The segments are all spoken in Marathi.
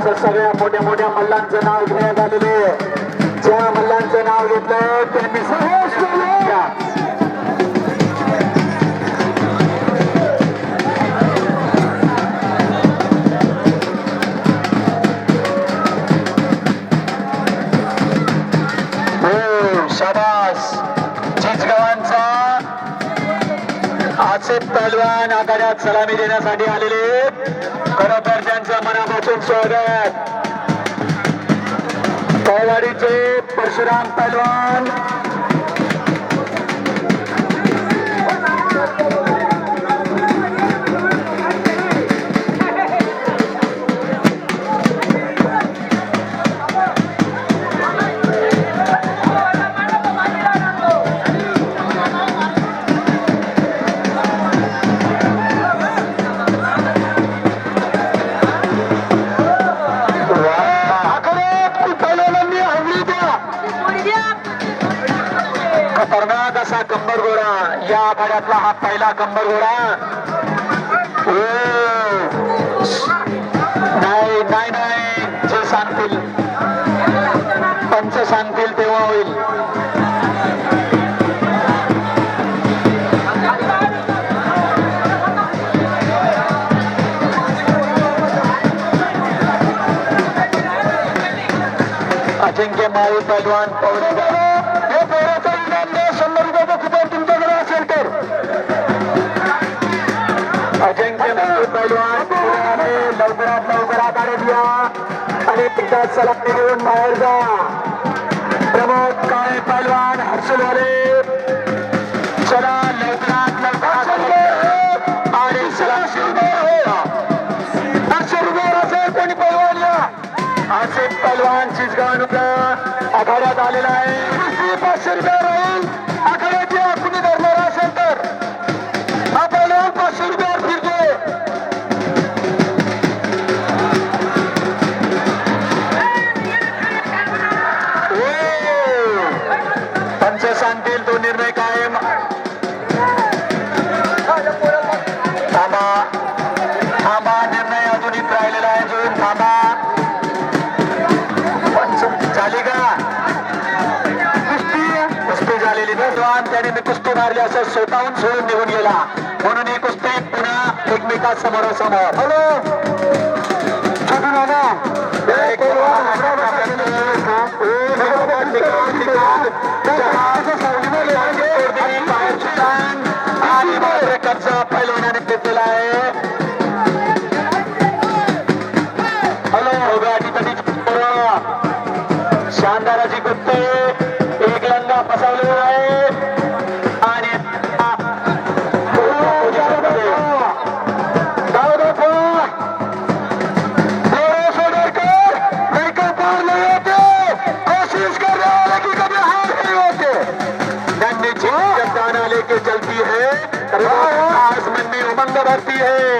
असं सगळ्या मोठ्या मोठ्या मल्लांचं नाव घेण्यात आलेले ज्या मल्लांचं नाव घेतलं त्यांनी सहज हो आसिफ पहलवान आखाड्यात सलामी देण्यासाठी आलेले खरं विद्यार्थ्यांचं मनापासून स्वागत. पळवाडीचे परशुराम पहलवान. कसा कंबर घोडा या आखाड्यातला हा पहिला कंबर घोडा नाही नाही नाही. जे सांगतील. पंच सांगतील तेव्हा होईल. अजिंक्य माळी पैलवान पवनी पैलवान पुण्याने लवकरात लवकर आघाडीत या आणि एकदा सलामी देऊन बाहेर जा प्रमोद काळे पैलवान हर्षलवाले चला लवकरात लवकर आणि सलामी पंच सांगतील तो निर्णय कायम. थांबा. थांबा निर्णय अजून इथं राहिलेला आहे अजून थांबा. झाली का? कुस्ती? कुस्ती झालेली विद्वान त्याने मी कुस्ती मारली असं स्वतःहून सोडून निघून गेला. म्हणून ही कुस्ती पुन्हा एकमेका समोरासमोर हॅलो छोटू خرچ فائل هتي لاءِ में उमंग भरती है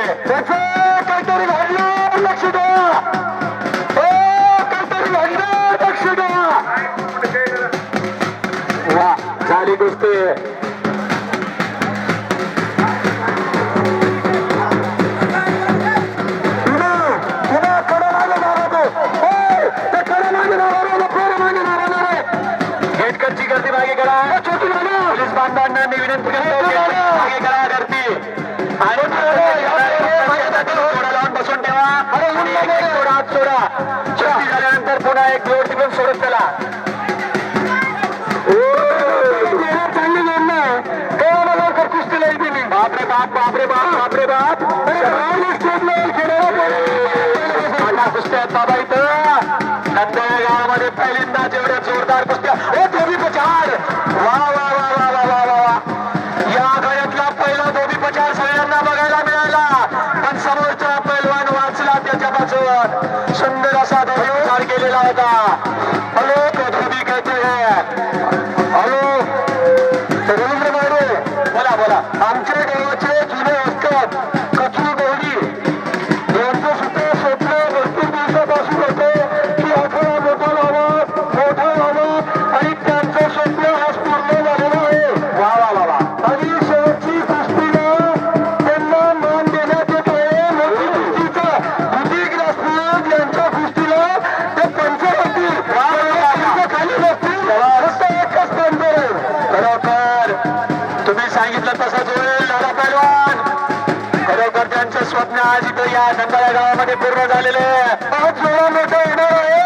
बसून ठेवा थोडा हात सोडा गर्दी झाल्यानंतर पुन्हा एक जोड तिकडून सोडत चला. चांगली जोडणं आहे तेव्हा लवकर कुस्ती लई दिली बापरे बाप बापरे बाप बापरे बाप. कुस्त्या बाबा इथं. नंतर गावामध्ये पहिल्यांदाच एवढ्या जोरदार कुस्त्या असा विचार केलेला होता. सांगितलं तसंच होईल दादा पैलवान खरोखर त्यांचं स्वप्न आज इथं या नंदाळा गावामध्ये पूर्ण झालेलं आहे. आज जोडा मोठा येणार आहे.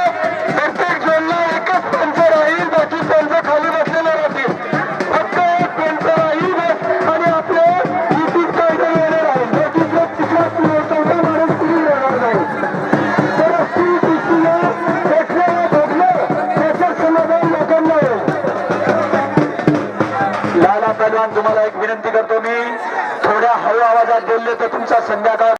तुम्हाला एक विनंती करतो मी. थोड्या हळू आवाजात बोलले तर तुमचा संध्याकाळ